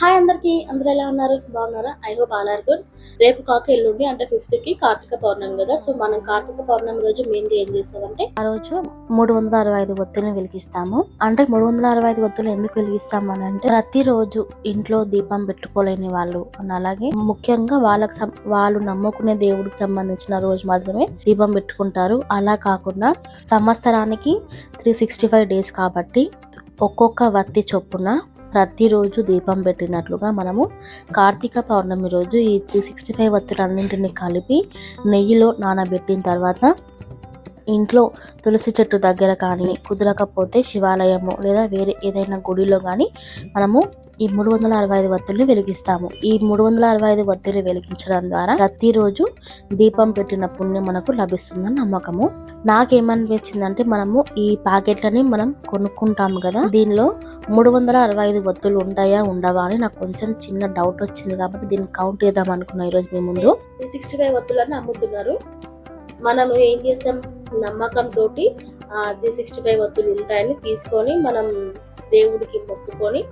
Hi అందరికీ. అందరు ఎలా ఉన్నారు? బాగున్నారా? I hope all are good రేపు కాక ఎల్లుండి అంటే ఫిఫ్త్కి కార్తీక పౌర్ణమి కదా. సో మనం కార్తీక పౌర్ణమి రోజు మెయిన్గా ఏం చేస్తామంటే ఆ రోజు మూడు వందల అరవై ఐదు ఒత్తులను వెలిగిస్తాము. అంటే మూడు వందల అరవై ఐదు ఒత్తులు ఎందుకు వెలిగిస్తాము అని అంటే ప్రతిరోజు ఇంట్లో దీపం పెట్టుకోలేని వాళ్ళు అని అలాగే ముఖ్యంగా వాళ్ళకి వాళ్ళు నమ్ముకునే దేవుడికి సంబంధించిన రోజు మాత్రమే దీపం పెట్టుకుంటారు. అలా కాకుండా సంవత్సరానికి త్రీ సిక్స్టీ ఫైవ్ డేస్ కాబట్టి ఒక్కొక్క వత్తి చొప్పున ప్రతిరోజు దీపం పెట్టినట్లుగా మనము కార్తీక పౌర్ణమి రోజు ఈ త్రీ సిక్స్టీ ఫైవ్ వత్తులన్నింటినీ కలిపి నెయ్యిలో నానబెట్టిన తర్వాత ఇంట్లో తులసి చెట్టు దగ్గర కానీ కుదరకపోతే శివాలయము లేదా వేరే ఏదైనా గుడిలో కానీ మనము ఈ మూడు వందల అరవై ఐదు వత్తుల్ని వెలిగిస్తాము. ఈ మూడు వందల అరవై ఐదు వత్తులు వెలిగించడం ద్వారా ప్రతిరోజు దీపం పెట్టిన పుణ్యం మనకు లభిస్తుందని నమ్మకము. నాకేమనిపించిందంటే మనము ఈ ప్యాకెట్లని మనం కొనుక్కుంటాము కదా దీనిలో మూడు వందల అరవై ఐదు వత్తులు ఉంటాయా ఉండవా అని నాకు కొంచెం చిన్న డౌట్ వచ్చింది కాబట్టి దీన్ని కౌంట్ చేద్దాం అనుకున్నా ఈరోజు మీ ముందు. సిక్స్టీ ఫైవ్ వత్తులను అమ్ముతున్నారు. మనం ఏం చేస్తాం? నమ్మకం తోటి త్రీ సిక్స్టీ ఫైవ్ వత్తులు ఉంటాయని తీసుకొని మనం దేవుడికి మొక్కుకొని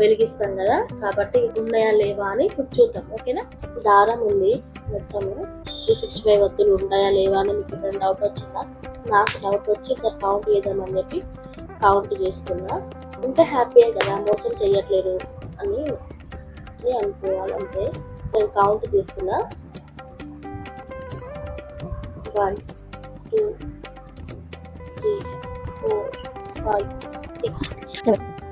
వెలిగిస్తాం కదా. కాబట్టి ఉన్నాయా లేవా అని ఇప్పుడు చూద్దాం. ఓకేనా? దారం ఉంది మొత్తము. టూ సిక్స్టీ ఫైవ్ వత్తులు ఉన్నాయా లేవా అని మీకు ఎప్పుడైనా డౌట్ వచ్చిందా? నాకు డౌట్ వచ్చి ఇక్కడ కౌంట్ చేద్దామని చెప్పి కౌంట్ చేస్తున్నా. ఉంటే హ్యాపీయే కదా మోసం చేయట్లేదు అని అనుకోవాలంటే నేను కౌంట్ చేస్తున్నా. One two three four five six seven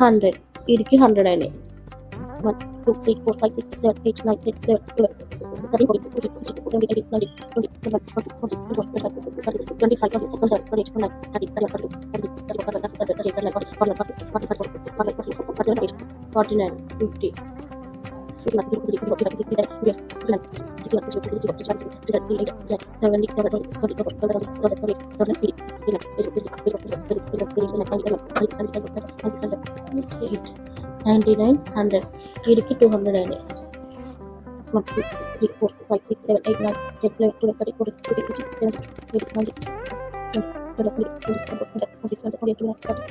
hundred వీడికి హండ్రెడ్ అయినాయి one two three four five six seven eight nine ten eleven twelve thirty forty fifty sixty seventy eighty ninety twenty twenty one twenty twenty twenty four twenty five twenty six twenty five twenty six twenty seven twenty eight twenty nine thirty thirty one thirty two thirty thirty four thirty five thirty six thirty eight thirty nine forty forty forty forty forty four forty five forty six forty seven eight forty nine fifty fifty one fifty two fifty three fifty four fifty five fifty sixty one sixty two sixty three sixty four sixty five sixty six seventy seventy twenty twenty twenty twenty twenty twenty twenty eight twenty nine eighty eighty eighty eighty ninety nine hundred వీడికి two hundred అయినాయి one, two, three, four, five, six, seven, eight, nine, ten, eleven, twelve, thirteen, fourteen, fifteen, sixteen, seventeen, eighteen, nineteen, twenty, twenty-one, twenty-two, twenty-four, twenty-five, twenty-six, twenty-seven, twenty-eight, twenty-nine,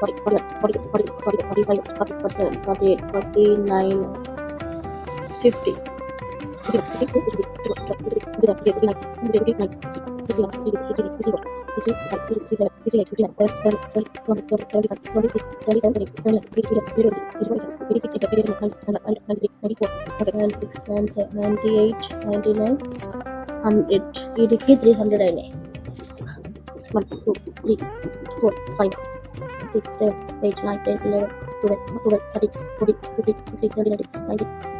thirty, thirty-one, thirty-two, thirty-three, thirty-four, thirty-five, thirty-six, thirty-seven, thirty-eight, thirty-nine, fifty. ये देखिए three hundred आए नहीं one two three four five six seven eight nine ten eleven twelve twelve thirty forty fifty six seventy ninety ninety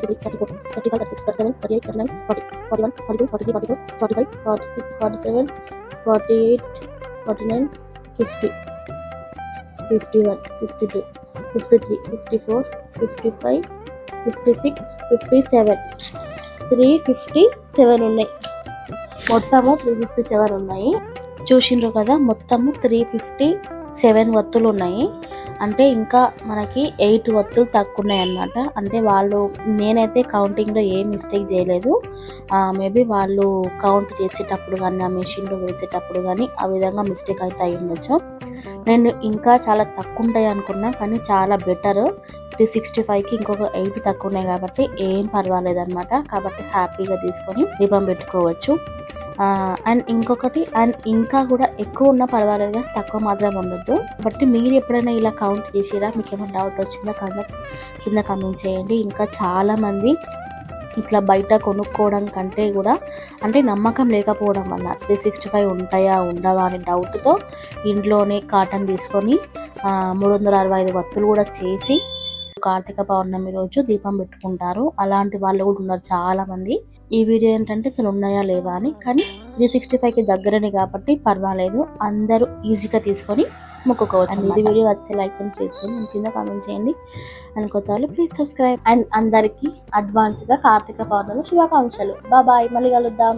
three thirty four thirty five thirty six thirty seven thirty eight thirty nine forty forty one forty two forty three forty four forty five forty six forty seven forty eight forty nine fifty fifty one fifty two fifty three fifty four fifty five fifty six fifty seven three fifty seven ఉన్నాయి మొత్తము three fifty seven ఉన్నాయి చూసిండ్రు కదా మొత్తము three fifty seven వత్తులు ఉన్నాయి అంటే ఇంకా మనకి ఎయిట్ వత్తులు తక్కువ ఉన్నాయి అన్నమాట అంటే వాళ్ళు నేనైతే కౌంటింగ్లో ఏ మిస్టేక్ చేయలేదు. మేబీ వాళ్ళు కౌంట్ చేసేటప్పుడు కానీ ఆ మెషిన్లో వేసేటప్పుడు కానీ ఆ విధంగా మిస్టేక్ అయితే అయి ఉండొచ్చు. నేను ఇంకా చాలా తక్కువ ఉంటాయి అనుకున్నా కానీ చాలా బెటర్ త్రీ సిక్స్టీ ఫైవ్కి ఇంకొక ఎయిట్ తక్కువ ఉన్నాయి కాబట్టి ఏం పర్వాలేదు అనమాట కాబట్టి హ్యాపీగా తీసుకొని దీపం పెట్టుకోవచ్చు. అండ్ ఇంకొకటి అండ్ ఇంకా కూడా ఎక్కువ ఉన్నా పర్వాలేదు కానీ తక్కువ మాత్రం ఉండొద్దు. బట్ మీరు ఎప్పుడైనా ఇలా కౌంట్ చేసిరా? మీకు ఏమైనా డౌట్ వచ్చిందా? కమెంట్ కింద కమెంట్ చేయండి. ఇంకా చాలామంది ఇట్లా బయట కొనుక్కోవడం కంటే కూడా అంటే నమ్మకం లేకపోవడం వల్ల త్రీ సిక్స్టీ ఫైవ్ ఉంటాయా ఉండవా అనే డౌట్తో ఇంట్లోనే కాటన్ తీసుకొని మూడు వందల అరవై ఐదు వత్తులు కూడా చేసి కార్తీక పౌర్ణమి రోజు దీపం పెట్టుకుంటారు. అలాంటి వాళ్ళు కూడా ఉన్నారు చాలా మంది ఈ వీడియో ఏంటంటే అసలు ఉన్నాయా లేవా అని. కానీ త్రీ సిక్స్టీ ఫైవ్కి దగ్గరని కాబట్టి పర్వాలేదు. అందరూ ఈజీగా తీసుకొని మొక్కుకోవచ్చు ఇది వీడియో నచ్చితే లైక్ చేయండి షేర్ చేయండి కింద కామెంట్ చేయండి. అండ్ కొత్త వాళ్ళు ప్లీజ్ సబ్స్క్రైబ్ అండ్ అందరికీ అడ్వాన్స్గా కార్తీక పౌర్ణమి శుభాకాంక్షలు. బాయ్ మళ్ళీ కలుద్దాం.